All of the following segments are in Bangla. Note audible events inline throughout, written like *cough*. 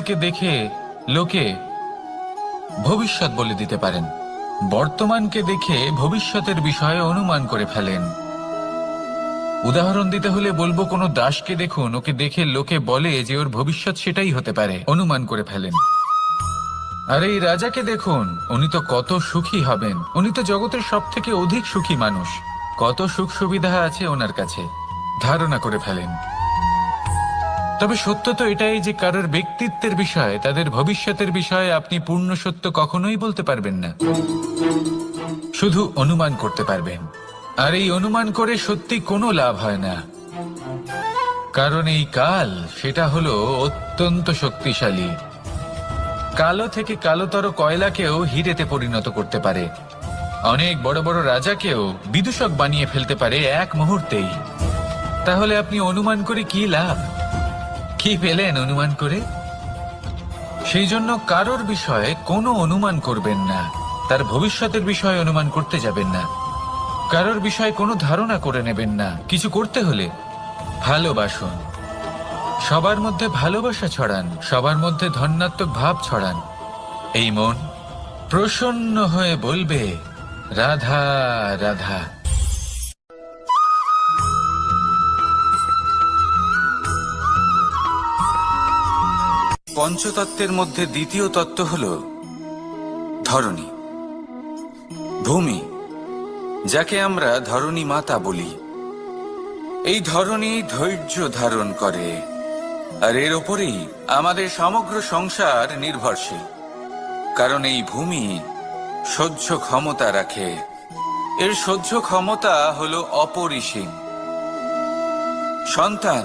কে দেখে লোকে ভবিষ্যৎ বলে দিতে পারেন। বর্তমানকে দেখে ভবিষ্যতের বিষয়ে অনুমান করে ফেলেন। উদাহরণ দিতে হলে বলব, কোনো দাসকে দেখুন, ওকে দেখে লোকে বলে যে ওর ভবিষ্যৎ সেটাই হতে পারে, অনুমান করে ফেলেন। আর এই রাজাকে দেখুন, উনি তো কত সুখী হবেন। উনি তো জগতের সব থেকে অধিক সুখী মানুষ। কত সুখ সুবিধা আছে ওনার কাছে, ধারণা করে ফেলেন। তবে সত্য তো এটাই যে কারোর ব্যক্তিত্বের বিষয়ে, তাদের ভবিষ্যতের বিষয়ে আপনি পূর্ণ সত্য কখনোই বলতে পারবেন না। শুধু অনুমান করতে পারবেন। আর এই অনুমান করে সত্যি কোনো লাভ হয় না। কারণ এই কাল, সেটা হলো অত্যন্ত শক্তিশালী। কালো থেকে কালোতর কয়লাকেও হিরেতে পরিণত করতে পারে। অনেক বড় বড় রাজাকেও বিদূষক বানিয়ে ফেলতে পারে এক মুহূর্তেই। তাহলে আপনি অনুমান করে কি লাভ? কি পেলেন অনুমান করে? সেই জন্য কারোর বিষয়ে কোনো অনুমান করবেন না। তার ভবিষ্যতের বিষয়ে অনুমান করতে যাবেন না। কারোর বিষয়ে কোনো ধারণা করে নেবেন না। কিছু করতে হলে ভালোবাসুন। সবার মধ্যে ভালোবাসা ছড়ান, সবার মধ্যে ধন্যাত্মক ভাব ছড়ান। এই মন প্রসন্ন হয়ে বলবে, রাধা রাধা। পঞ্চতত্ত্বের মধ্যে দ্বিতীয় তত্ত্ব হল ধরণী, ভূমি, যাকে আমরা ধরণী মাতা বলি। এই ধরণী ধৈর্য ধারণ করে আর এর ওপরেই আমাদের সমগ্র সংসার নির্ভরশীল, কারণ এই ভূমি সহ্য ক্ষমতা রাখে। এর সহ্য ক্ষমতা হলো অপরিসীম। সন্তান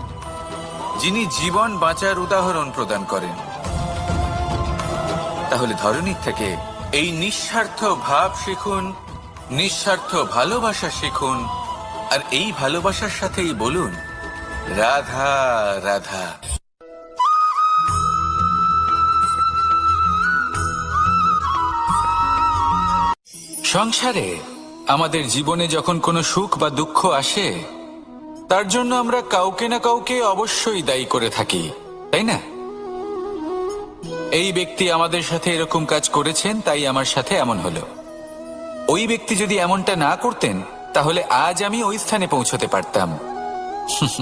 যিনি জীবন বাঁচার উদাহরণ প্রদান করেন। তাহলে ধরনীর থেকে এই নিঃস্বার্থ ভাব শিখুন, নিঃস্বার্থ ভালোবাসা শিখুন, আর এই ভালোবাসার সাথেই বলুন, রাধা রাধা। সংসারে আমাদের জীবনে যখন কোনো সুখ বা দুঃখ আসে তার জন্য আমরা কাউকে না কাউকে অবশ্যই দায়ী করে থাকি, তাই না? এই ব্যক্তি আমাদের সাথে এরকম কাজ করেছেন, তাই আমার সাথে এমন হলো। ওই ব্যক্তি যদি এমনটা না করতেন, তাহলে আজ আমি ওই স্থানে পৌঁছতে পারতাম।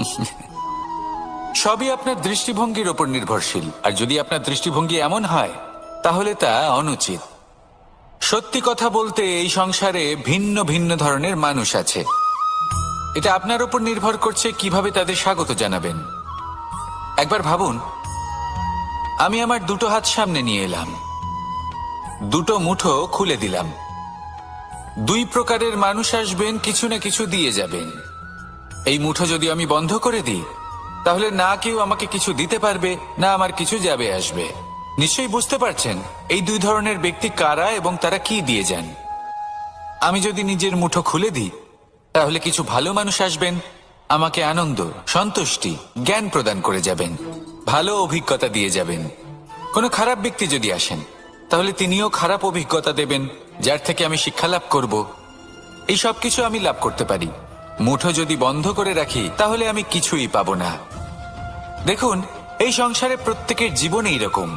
*laughs* সবই আপনার দৃষ্টিভঙ্গির ওপর নির্ভরশীল, আর যদি আপনার দৃষ্টিভঙ্গি এমন হয়, তাহলে তা অনুচিত। সত্যি কথা বলতে এই সংসারে ভিন্ন ভিন্ন ধরনের মানুষ আছে। এটা আপনার উপর নির্ভর করছে কীভাবে তাদের স্বাগত জানাবেন। একবার ভাবুন, আমি আমার দুটো হাত সামনে নিয়ে এলাম। দুটো মুঠো খুলে দিলাম। দুই প্রকারের মানুষ আসবেন, কিছু না কিছু দিয়ে যাবেন। এই মুঠো যদি আমি বন্ধ করে দিই, তাহলে না কেউ আমাকে কিছু দিতে পারবে, না আমার কিছু যাবে আসবে। নিশ্চয়ই বুঝতে পারছেন এই দুই ধরনের ব্যক্তি কারা এবং তারা কি দিয়ে যান। আমি যদি নিজের মুঠো খুলে দিই তাহলে কিছু ভালো মানুষ আসবেন? আমাকে আনন্দ, সন্তুষ্টি, জ্ঞান প্রদান করে যাবেন। ভালো অভিজ্ঞতা দিয়ে যাবেন। কোনো খারাপ ব্যক্তি যদি আসেন, তাহলে তিনিও খারাপ অভিজ্ঞতা দেবেন, যার থেকে আমি শিক্ষা লাভ করব। এই সব কিছু আমি লাভ করতে পারি। মুঠো যদি বন্ধ করে রাখি, তাহলে আমি কিছুই পাবো না। দেখুন, এই সংসারে প্রত্যেকের জীবন এইরকম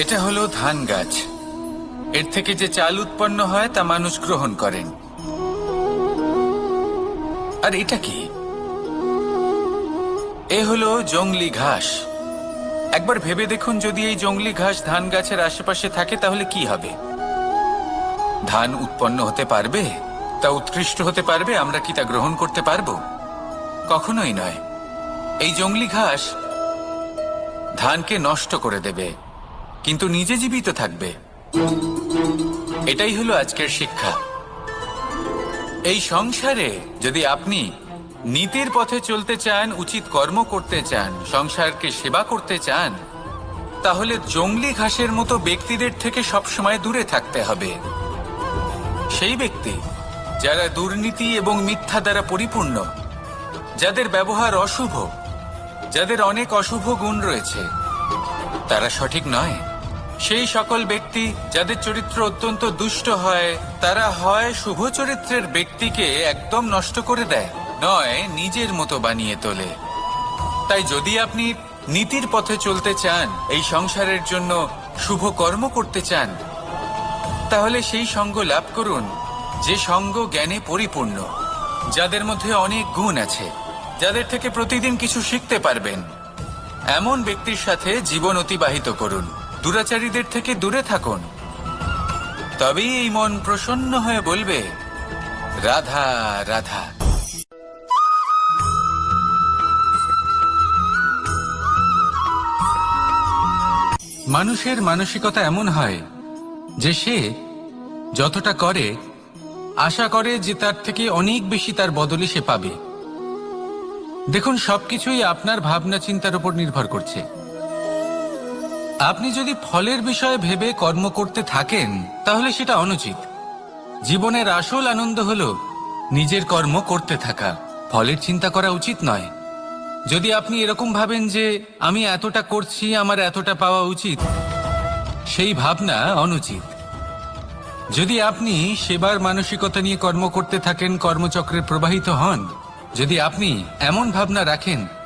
এটা হলো ধান গাছ। এর থেকে যে চাল উৎপন্ন হয়, তা মানুষ গ্রহণ করেন। আর এটা কি? এ হলো জংলি ঘাস। একবার ভেবে দেখুন, যদি এই জংলি ঘাস ধান গাছের আশেপাশে থাকে, তাহলে কি হবে? ধান উৎপন্ন হতে পারবে? তা উৎকৃষ্ট হতে পারবে? আমরা কি তা গ্রহণ করতে পারব? কখনোই নয়। এই জংলি ঘাস ধানকে নষ্ট করে দেবে। কিন্তু নিজে জীবিত থাকবে। এটাই হলো আজকের শিক্ষা। এই সংসারে যদি আপনি নীতির পথে চলতে চান, উচিত কর্ম করতে চান, সংসারকে সেবা করতে চান, তাহলে জঙ্গলি ঘাসের মতো ব্যক্তিদের থেকে সবসময় দূরে থাকতে হবে। সেই ব্যক্তি যারা দুর্নীতি এবং মিথ্যা দ্বারা পরিপূর্ণ, যাদের ব্যবহার অশুভ, যাদের অনেক অশুভ গুণ রয়েছে, তারা সঠিক নয়। সেই সকল ব্যক্তি যাদের চরিত্র অত্যন্ত দুষ্ট হয়, তারা হয় শুভ চরিত্রের ব্যক্তিকে একদম নষ্ট করে দেয়, নয় নিজের মতো বানিয়ে তোলে। তাই যদি আপনি নীতির পথে চলতে চান, এই সংসারের জন্য শুভ কর্ম করতে চান, তাহলে সেই সঙ্গ লাভ করুন, যে সঙ্গ জ্ঞানে পরিপূর্ণ, যাদের মধ্যে অনেক গুণ আছে, যাদের থেকে প্রতিদিন কিছু শিখতে পারবেন। এমন ব্যক্তির সাথে জীবন অতিবাহিত করুন। দুরাচারীদের থেকে দূরে থাকুন। তবেই এই মন প্রসন্ন হয়ে বলবে, রাধা রাধা। মানুষের মানসিকতা এমন হয় যে সে যতটা করে, আশা করে যে তার থেকে অনেক বেশি তার বদলে সে পাবে। দেখুন, সবকিছুই আপনার ভাবনা চিন্তার উপর নির্ভর করছে। আপনি যদি ফলের বিষয়ে ভেবে কর্ম করতে থাকেন, তাহলে সেটা অনুচিত। জীবনের আসল আনন্দ হল নিজের কর্ম করতে থাকা। ফলের চিন্তা করা উচিত নয়। যদি আপনি এরকম ভাবেন যে, আমি এতটা করছি, আমার এতটা পাওয়া উচিত, সেই ভাবনা অনুচিত। যদি আপনি সেবার মানসিকতা নিয়ে কর্ম করতে থাকেন, কর্মচক্রে প্রবাহিত হন, যদি আপনি এমন ভাবনা রাখেন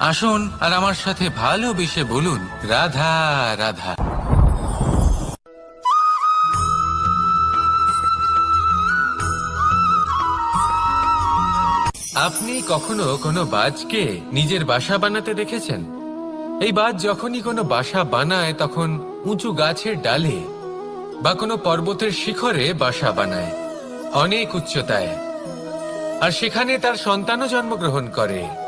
আসুন আর আমার সাথে ভালোবেসে বলুন, রাধা রাধা। আপনি কখনো কোনো বাজকে নিজের বাসা বানাতে দেখেছেন? এই বাজ যখনই কোনো বাসা বানায়, তখন উঁচু গাছের ডালে বা কোনো পর্বতের শিখরে বাসা বানায়, অনেক উচ্চতায়। আর সেখানে তার সন্তানও জন্মগ্রহণ করে।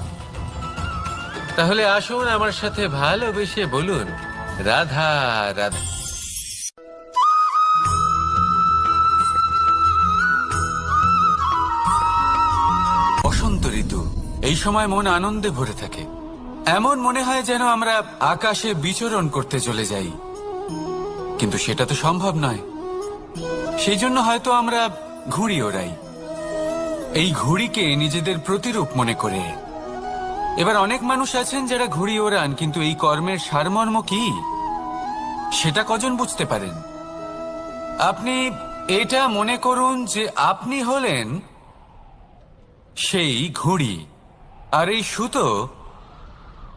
তাহলে আসুন আমার সাথে ভালোবেসে বলুন। রাধা রাধা। বসন্ত ঋতু, এই সময় মন আনন্দে ভরে থাকে। এমন মনে হয় যেন আমরা আকাশে বিচরণ করতে চলে যাই। কিন্তু সেটা তো সম্ভব নয়। সেই জন্য হয়তো আমরা ঘুড়ি ওড়াই। এই ঘুড়িকে নিজেদের প্রতিরূপ মনে করে। এবার অনেক মানুষ আছেন যারা ঘুড়ি ওড়ান কিন্তু এই কর্মের সারমর্ম কি? সেটা কজন বুঝতে পারেন? আপনি এটা মনে করুন যে আপনি হলেন সেই ঘুড়ি, আর এই সুতো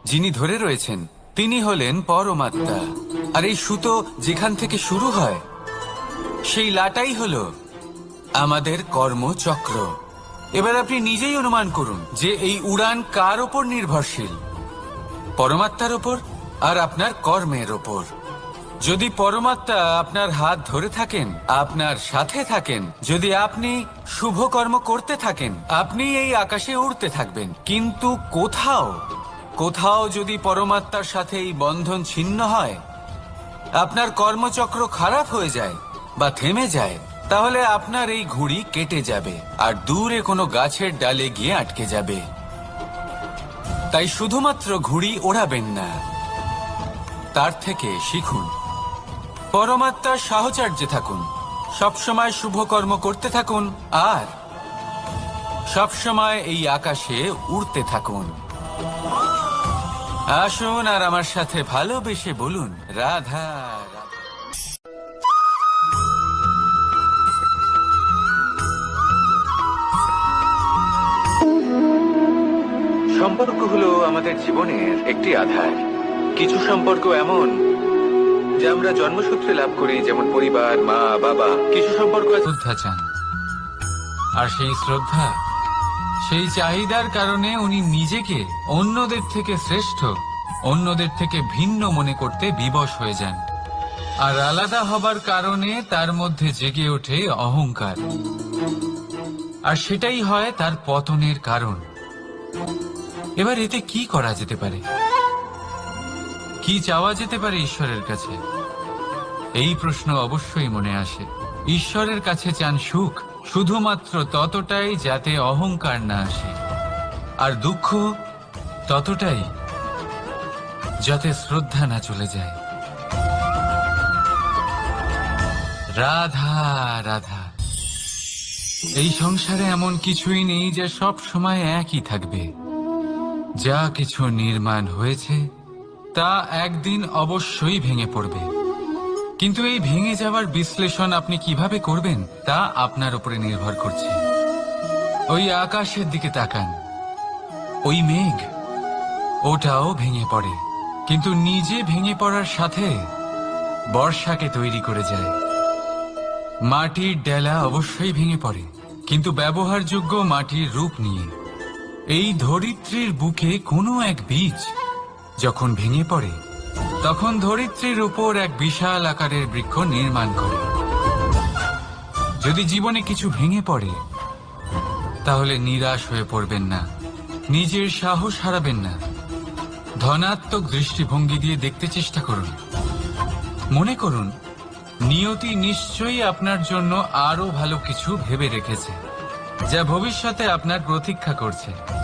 যিনি ধরে রয়েছেন, তিনি হলেন পরমাত্মা। আর এই সুতো যেখান থেকে শুরু হয়, সেই লাটাই হলো আমাদের কর্মচক্র। এবার আপনি নিজেই অনুমান করুন যে এই উড়ান কার ওপর নির্ভরশীল? পরমাত্মার ওপর আর আপনার কর্মের ওপর। যদি পরমাত্মা আপনার হাত ধরে থাকেন, আপনার সাথে থাকেন, যদি আপনি শুভ কর্ম করতে থাকেন, আপনি এই আকাশে উড়তে থাকবেন। কিন্তু কোথাও কোথাও যদি পরমাত্মার সাথে এই বন্ধন ছিন্ন হয়, আপনার কর্মচক্র খারাপ হয়ে যায় বা থেমে যায়। তাহলে আপনার এই ঘুড়ি কেটে যাবে, আর দূরে কোনো গাছের ডালে গিয়ে আটকে যাবে। তাই শুধুমাত্র ঘুড়ি ওড়াবেন না, তার থেকে শিখুন। পরমাত্মার সাহচর্যে থাকুন, সবসময় শুভ কর্ম করতে থাকুন, আর সবসময় এই আকাশে উড়তে থাকুন। আসুন আর আমার সাথে ভালোবেসে বলুন, রাধা সম্পর্ক হলো আমাদের জীবনের একটি আধার। কিছু সম্পর্ক এমন যা আমরা জন্মসূত্রে লাভ করি, যেমন পরিবার, মা, বাবা। কিছু সম্পর্ক শ্রদ্ধা চান। আর সেই শ্রদ্ধা, সেই চাহিদার কারণে উনি নিজেকে অন্যদের থেকে শ্রেষ্ঠ, অন্যদের থেকে ভিন্ন মনে করতে বিবশ হয়ে যান। আর আলাদা হবার কারণে তার মধ্যে জেগে ওঠে অহংকার। আর সেটাই হয় তার পতনের কারণ। এবার এতে কি করা যেতে পারে? কি চাওয়া যেতে পারে ঈশ্বরের কাছে? এই প্রশ্ন অবশ্যই মনে আসে। ঈশ্বরের কাছে চান সুখ, শুধুমাত্র ততটাই যাতে অহংকার না আসে। আর দুঃখ ততটাই যাতে শ্রদ্ধা না চলে যায়। রাধা রাধা। এই সংসারে এমন কিছুই নেই যা সব সময় একই থাকবে। যা কিছু নির্মাণ হয়েছে, তা একদিন অবশ্যই ভেঙে পড়বে। কিন্তু এই ভেঙে যাওয়ার বিশ্লেষণ আপনি কীভাবে করবেন, তা আপনার উপরে নির্ভর করছে। ওই আকাশের দিকে তাকান। ওই মেঘ, ওটাও ভেঙে পড়ে। কিন্তু নিজে ভেঙে পড়ার সাথে বর্ষাকে তৈরি করে যায়। মাটির ডেলা অবশ্যই ভেঙে পড়ে, কিন্তু ব্যবহারযোগ্য মাটির রূপ নিয়ে। এই ধরিত্রীর বুকে কোনো এক বীজ যখন ভেঙে পড়ে, তখন ধরিত্রীর উপর এক বিশাল আকারের বৃক্ষ নির্মাণ করে। যদি জীবনে কিছু ভেঙে পড়ে, তাহলে নিরাশ হয়ে পড়বেন না, নিজের সাহস হারাবেন না। ধনাত্মক দৃষ্টিভঙ্গি দিয়ে দেখতে চেষ্টা করুন। মনে করুন, নিয়তি নিশ্চয়ই আপনার জন্য আরও ভালো কিছু ভেবে রেখেছে, যা ভবিষ্যতে আপনার প্রতীক্ষা করছে।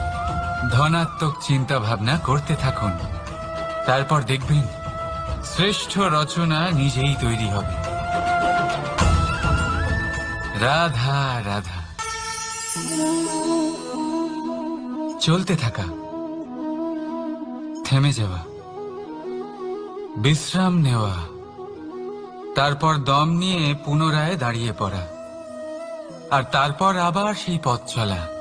ধনাত্মক চিন্তা ভাবনা করতে থাকুন। তারপর দেখবেন, শ্রেষ্ঠ রচনা নিজেই তৈরি হবে। রাধা রাধা। চলতে থাকা। থেমে যাওয়া। বিশ্রাম নেওয়া। তারপর দম নিয়ে পুনরায় দাঁড়িয়ে পড়া। আর তারপর আবার সেই পথ চলা।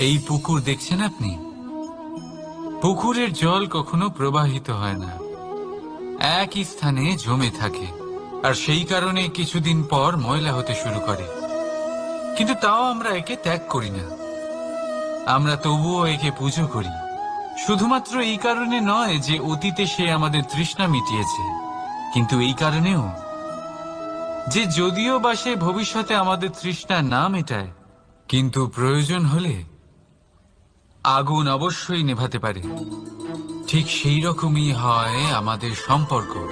এই পুকুর দেখছেন আপনি? পুকুরের জল কখনো প্রবাহিত হয় না। একই স্থানে জমে থাকে। আর সেই কারণে কিছুদিন পর ময়লা হতে শুরু করে। কিন্তু তাও আমরা একে ত্যাগ করি না। আমরা তবুও একে পুজো করি। শুধুমাত্র এই কারণে নয় যে অতীতে সে আমাদের তৃষ্ণা মিটিয়েছে। কিন্তু এই কারণেও। যে যদিও বা সে ভবিষ্যতে আমাদের তৃষ্ণা না মেটায় কিন্তু প্রয়োজন হলে আগুন অবশ্যই নেভাতে পারে। ঠিক সেই রকমই হয় আমাদের সম্পর্ক।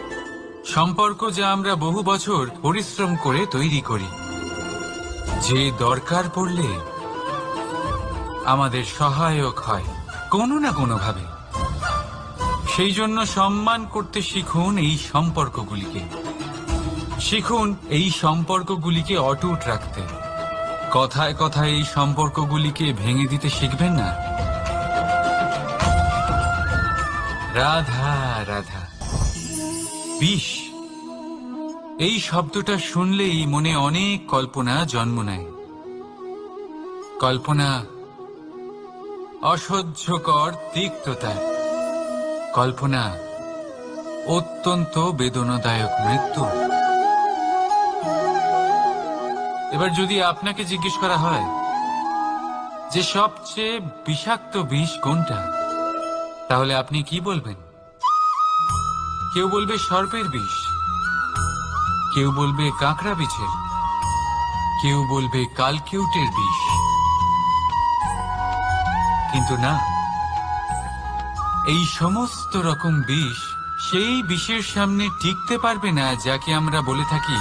সম্পর্ক যা আমরা বহু বছর পরিশ্রম করে তৈরি করি। যে দরকার পড়লে আমাদের সহায়ক হয়, কোনো না কোনোভাবে। সেই জন্য সম্মান করতে শিখুন এই সম্পর্কগুলিকে। শিখুন এই সম্পর্কগুলিকে অটুট রাখতে। কথায় কথায় এই সম্পর্কগুলিকে ভেঙে দিতে শিখবেন না? রাধা রাধা। বিষ। এই শব্দটা শুনলেই মনে অনেক কল্পনা জন্ম নেয়। কল্পনা অসহ্যকর তিক্ততার কল্পনা অত্যন্ত বেদনাদায়ক মৃত্যু। এবার যদি আপনাকে জিজ্ঞেস করা হয় যে সবচেয়ে বিষাক্ত বিষ কোনটা, তাহলে আপনি কি বলবেন? কেউ বলবে সর্পের বিষ, কেউ বলবে কাঁকড়া বিছের কেউ বলবে কালকিউটের বিষ। কিন্তু না, এই সমস্ত রকম বিষ সেই বিষের সামনে টিকতে পারবে না, যাকে আমরা বলে থাকি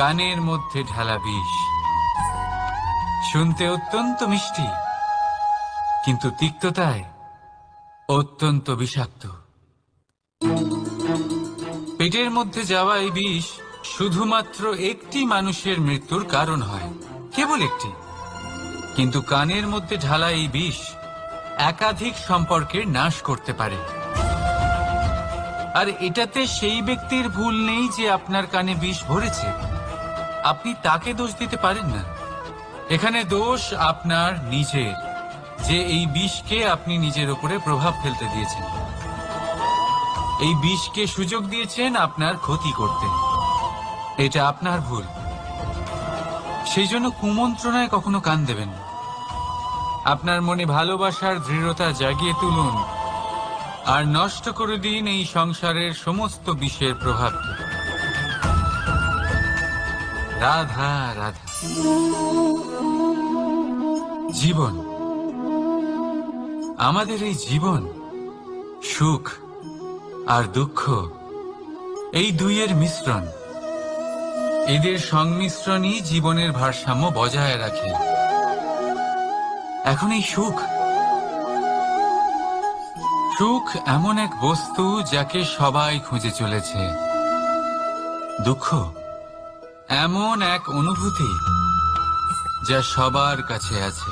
কানের মধ্যে ঢালা বিষ। শুনতে অত্যন্ত মিষ্টি, কিন্তু তিক্ততায় অত্যন্ত বিষাক্ত। পেটের মধ্যে যাওয়া এই বিষ শুধুমাত্র একটি মানুষের মৃত্যুর কারণ হয়, কেবল একটি। কিন্তু কানের মধ্যে ঢালা এই বিষ একাধিক সম্পর্কের নাশ করতে পারে। আর এটাতে সেই ব্যক্তির ভুল নেই যে আপনার কানে বিষ ভরেছে। আপনি তাকে দোষ দিতে পারেন না। এখানে দোষ আপনার নিজের, যে এই বিষকে আপনি নিজের উপরে প্রভাব ফেলতে দিয়েছেন। এই বিষকে সুযোগ দিয়েছেন আপনার ক্ষতি করতে। এটা আপনার ভুল। সেই জন্য কুমন্ত্রণায় কখনো কান দেবেন আপনার মনে ভালোবাসার দৃঢ়তা জাগিয়ে তুলুন। আর নষ্ট করে দিন এই সংসারের সমস্ত বিষের প্রভাবকে রাধা রাধা। জীবন। আমাদের এই জীবন সুখ আর দুঃখ, এই দুইয়ের মিশ্রণ। এদের সংমিশ্রণই জীবনের ভারসাম্য বজায় রাখে। এখন এই সুখ। সুখ এমন এক বস্তু যাকে সবাই খুঁজে চলেছে। দুঃখ। এমন এক অনুভূতি যা সবার কাছে আছে।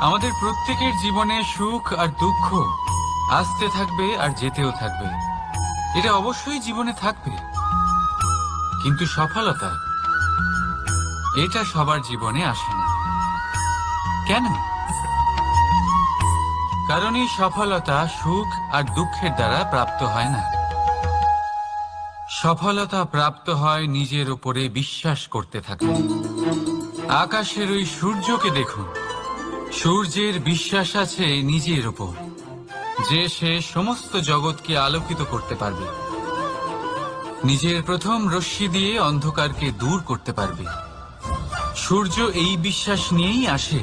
আমাদের প্রত্যেকের জীবনে সুখ আর দুঃখ আসতে থাকবে আর যেতেও থাকবে। এটা অবশ্যই জীবনে থাকবে। কিন্তু সফলতা, এটা সবার জীবনে আসে না। কেন? কারণ এই সফলতা সুখ আর দুঃখের দ্বারা প্রাপ্ত হয় না। সফলতা প্রাপ্ত হয় নিজের উপরে বিশ্বাস করতে থাকলে আকাশের ওই সূর্যকে দেখুন। সূর্যের বিশ্বাস আছে নিজের উপর, যে সে সমস্ত জগৎকে আলোকিত করতে পারবে। নিজের প্রথম রশ্মি দিয়ে অন্ধকারকে দূর করতে পারবে। সূর্য এই বিশ্বাস নিয়েই আসে,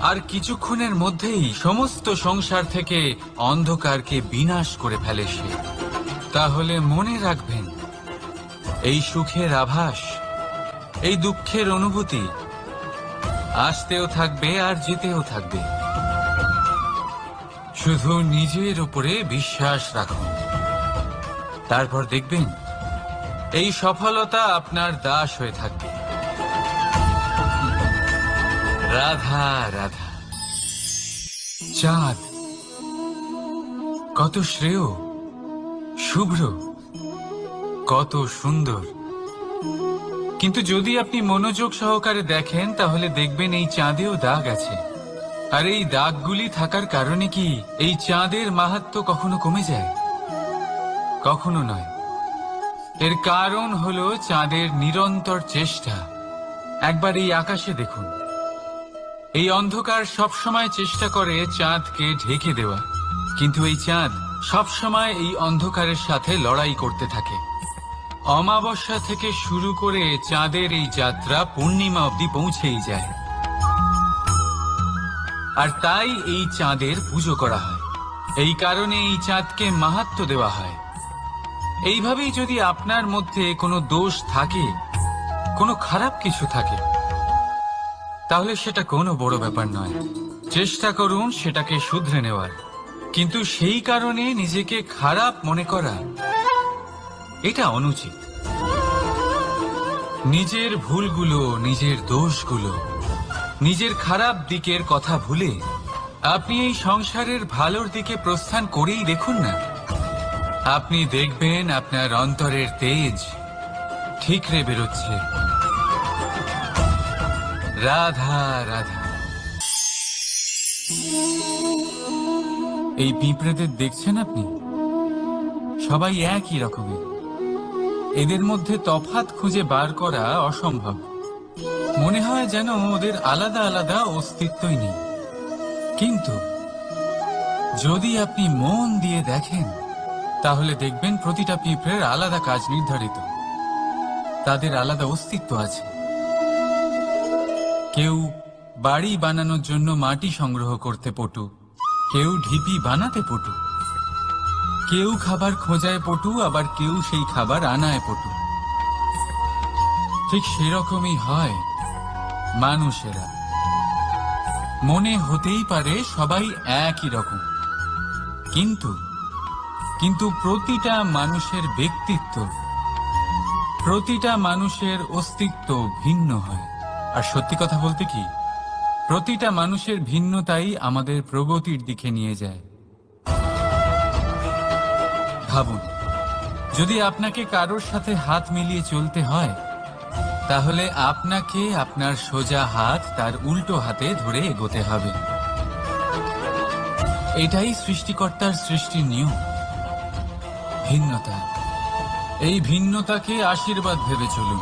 আর কিছুক্ষণের মধ্যেই সমস্ত সংসার থেকে অন্ধকারকে বিনাশ করে ফেলে সে। তাহলে মনে রাখবেন এই সুখের আভাস, এই দুঃখের অনুভূতি আসতেও থাকবে আর যেতেও থাকবে। শুধু নিজের উপরে বিশ্বাস রাখুন। তারপর দেখবেন, এই সফলতা আপনার দাস হয়ে থাকবে। রাধা রাধা। চাঁদ, কত শ্রেয়, শুভ্র। কত সুন্দর। কিন্তু যদি আপনি মনোযোগ সহকারে দেখেন, তাহলে দেখবেন এই চাঁদেও দাগ আছে। আর এই দাগগুলি থাকার কারণে কি এই চাঁদের মাহাত্ম কখনো কমে যায়? কখনো নয়। এর কারণ হলো চাঁদের নিরন্তর চেষ্টা। একবার এই আকাশে দেখুন। এই অন্ধকার সবসময় চেষ্টা করে চাঁদকে ঢেকে দেওয়া। কিন্তু এই চাঁদ সবসময় এই অন্ধকারের সাথে লড়াই করতে থাকে। অমাবস্যা থেকে শুরু করে চাঁদের এই যাত্রা পূর্ণিমা অবধি পৌঁছেই যায়। আর তাই এই চাঁদের পুজো করা হয়। এই কারণে এই চাঁদকে মাহাত্ম দেওয়া হয়। এইভাবেই যদি আপনার মধ্যে কোনো দোষ থাকে, কোনো খারাপ কিছু থাকে, তাহলে সেটা কোনো বড় ব্যাপার নয়। চেষ্টা করুন সেটাকে শুধরে নেওয়ার। কিন্তু সেই কারণে নিজেকে খারাপ মনে করা এটা অনুচিত। নিজের ভুলগুলো, নিজের দোষগুলো, নিজের খারাপ দিকের কথা ভুলে আপনি এই সংসারের ভালোর দিকে প্রস্থান করেই দেখুন না। আপনি দেখবেন আপনার অন্তরের তেজ ঠিকরে বেরোচ্ছে। রাধা রাধা। এই পিঁপড়েদের দেখছেন আপনি? সবাই একই রকমের। এদের মধ্যে তফাত খুঁজে বার করা অসম্ভব। মনে হয় যেন ওদের আলাদা আলাদা অস্তিত্বই নেই। কিন্তু যদি আপনি মন দিয়ে দেখেন, তাহলে দেখবেন প্রতিটা পিঁপড়ের আলাদা কাজ নির্ধারিত। তাদের আলাদা অস্তিত্ব আছে। কেউ বাড়ি বানানোর জন্য মাটি সংগ্রহ করতে পটু, কেউ ঢিপি বানাতে পটু। কেউ খাবার খোঁজায় পটু, আবার কেউ সেই খাবার আনায় পটু। ঠিক সেরকমই হয় মানুষেরা। মনে হতেই পারে সবাই একই রকম। কিন্তু কিন্তু প্রতিটা মানুষের ব্যক্তিত্ব, প্রতিটা মানুষের অস্তিত্ব ভিন্ন হয়। আর সত্যি কথা বলতে কি, প্রতিটা মানুষের ভিন্নতাই আমাদের প্রগতির দিকে নিয়ে যায়। ভাবুন। যদি আপনাকে কারোর সাথে হাত মিলিয়ে চলতে হয়, তাহলে আপনাকে আপনার সোজা হাত তার উল্টো হাতে ধরে এগোতে হবে। এটাই সৃষ্টিকর্তার সৃষ্টির নিয়ম। ভিন্নতা। এই ভিন্নতাকে আশীর্বাদ ভেবে চলুন।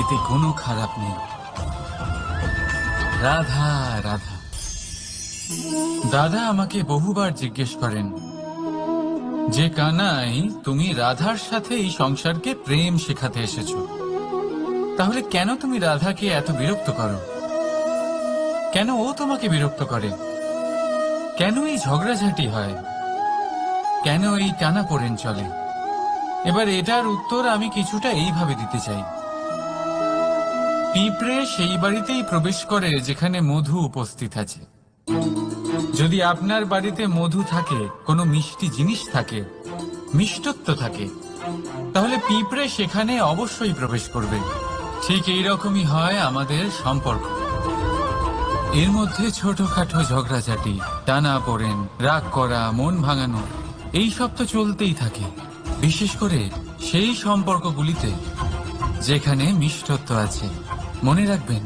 এতে কোনো খারাপ নেই। রাধা রাধা। দাদা আমাকে বহুবার জিজ্ঞেস করেন যে কানাই, তুমি রাধার সাথে এই সংসারকে প্রেম শেখাতে এসেছ। তাহলে কেন তুমি রাধাকে এত বিরক্ত করো? কেন ও তোমাকে বিরক্ত করে? কেন এই ঝগড়াঝাটি হয়? কেন এই টানা পড়েন চলে? এবার এটার উত্তর আমি কিছুটা এইভাবে দিতে চাই। পিঁপড়ে সেই বাড়িতেই প্রবেশ করে যেখানে মধু উপস্থিত আছে। যদি আপনার বাড়িতে মধু থাকে, কোনো মিষ্টি জিনিস থাকে, মিষ্টত্ব থাকে, তাহলে পিঁপড়ে সেখানে অবশ্যই প্রবেশ করবে। ঠিক এই রকমই হয় আমাদের সম্পর্ক। এর মধ্যে ছোটখাটো ঝগড়াঝাটি, টানা পড়েন, রাগ করা, মন ভাঙানো এই সব তো চলতেই থাকে। বিশেষ করে সেই সম্পর্কগুলিতে যেখানে মিষ্টত্ব আছে। মনে রাখবেন,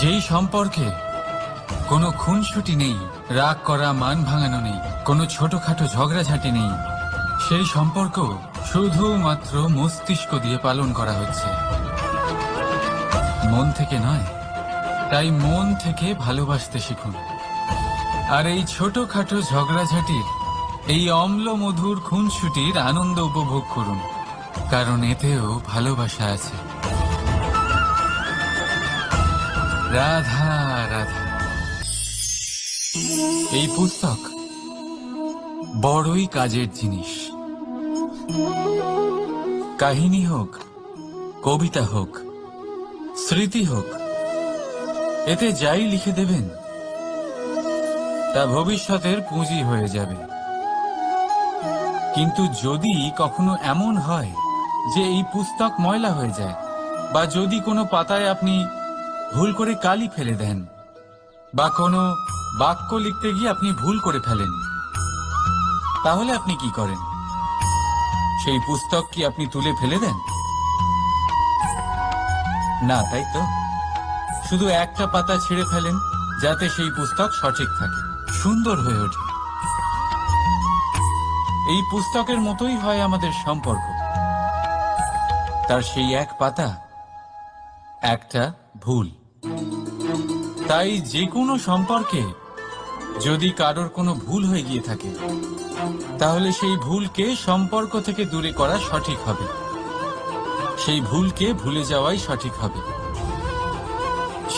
যেই সম্পর্কে কোনো খুনসুটি নেই, রাগ করা, মান ভাঙানো নেই, কোনো ছোটখাটো ঝগড়াঝাটি নেই। সেই সম্পর্ক শুধুমাত্র মস্তিষ্ক দিয়ে পালন করা হচ্ছে। মন থেকে নয়, তাই মন থেকে ভালোবাসতে শিখুন। আর এই ছোটখাটো ঝগড়াঝাটির, এই অম্ল মধুর খুনসুটির আনন্দ উপভোগ করুন, কারণ এতেও ভালোবাসা আছে। রাধা রাধা। এই পুস্তক বড়ই কাজের জিনিস। কাহিনী হোক, কবিতা হোক, স্মৃতি হোক, এতে যাই লিখে দেবেন, তা ভবিষ্যতের পুঁজি হয়ে যাবে। কিন্তু যদি কখনো এমন হয় যে এই পুস্তক ময়লা হয়ে যায়, বা যদি কোনো পাতায় আপনি ভুল করে কালি ফেলে দেন, বা কোনো বাক্য লিখতে গিয়ে আপনি ভুল করে ফেলেন। তাহলে আপনি কি করেন? সেই পুস্তক কি আপনি তুলে ফেলে দেন? না, তাই তো? শুধু একটা পাতা ছিঁড়ে ফেলেন, যাতে সেই পুস্তক সঠিক থাকে, সুন্দর হয়ে ওঠে। এই পুস্তকের মতোই হয় আমাদের সম্পর্ক। তার সেই এক পাতা, একটা ভুল। তাই যে কোনো সম্পর্কে যদি কারোর কোনো ভুল হয়ে গিয়ে থাকে, তাহলে সেই ভুলকে সম্পর্ক থেকে দূরে করা সঠিক হবে। সেই ভুলকে ভুলে যাওয়াই সঠিক হবে।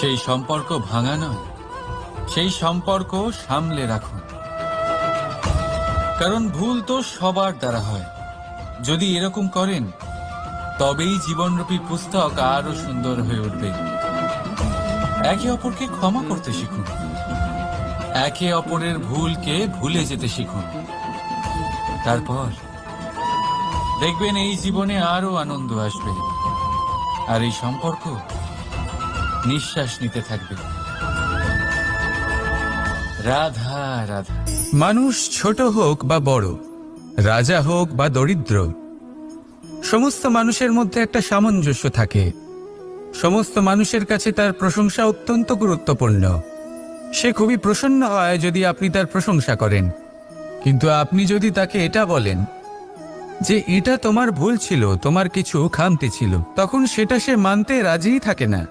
সেই সম্পর্ক ভাঙা নয়, সেই সম্পর্ক সামলে রাখুন। কারণ ভুল তো সবার দ্বারা হয়। যদি এরকম করেন, তবেই জীবনরূপী পুস্তক আরও সুন্দর হয়ে উঠবে। একে অপরকে ক্ষমা করতে শিখুন। একে অপরের ভুলকে ভুলে যেতে শিখুন। তারপর দেখবেন এই জীবনে আরও আনন্দ আসবে আর এই সম্পর্ক নিঃশ্বাস নিতে থাকবে। রাধা রাধা। মানুষ ছোট হোক বা বড়, রাজা হোক বা দরিদ্র, সমস্ত মানুষের মধ্যে একটা সামঞ্জস্য থাকে। সমস্ত মানুষের কাছে তার প্রশংসা অত্যন্ত গুরুত্বপূর্ণ। সে খুবই প্রসন্ন হয় যদি আপনি তার প্রশংসা করেন। কিন্তু আপনি যদি তাকে এটা বলেন যে এটা তোমার ভুল ছিল, তোমার কিছু খামতি ছিল, তখন সেটা সে মানতে রাজিই থাকে না।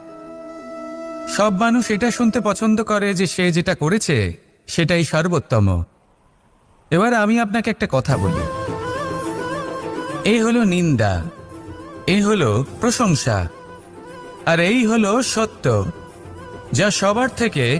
সব মানুষ এটা শুনতে পছন্দ করে যে সে যেটা করেছে, সেটাই সর্বোত্তম। এবার আমি আপনাকে একটা কথা বলি। এ হলো নিন্দা, এ হলো প্রশংসা, আর এই হলো সত্য, যা সবার থেকে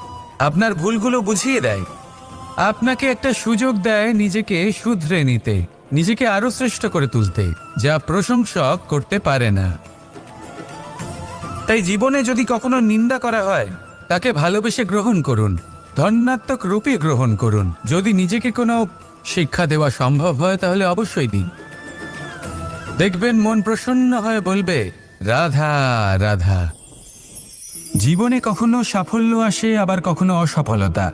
আপনার ভুলগুলো বুঝিয়ে দেয়। আপনাকে একটা সুযোগ দেয় নিজেকে শুধরে নিতে, নিজেকে আরও শ্রেষ্ঠ করে তুলতে, যা প্রশংসক করতে পারে না। তাই জীবনে যদি কখনো নিন্দা করা হয়, তাকে ভালোবেসে গ্রহণ করুন ধন্যাত্মক রূপে গ্রহণ করুন। যদি নিজেকে কোনো শিক্ষা দেওয়া সম্ভব হয়, তাহলে অবশ্যই দিন। দেখবেন মন প্রসন্ন হয়ে বলবে, রাধা রাধা। জীবনে কখনো সাফল্য আসে আবার কখনো অসফলতা।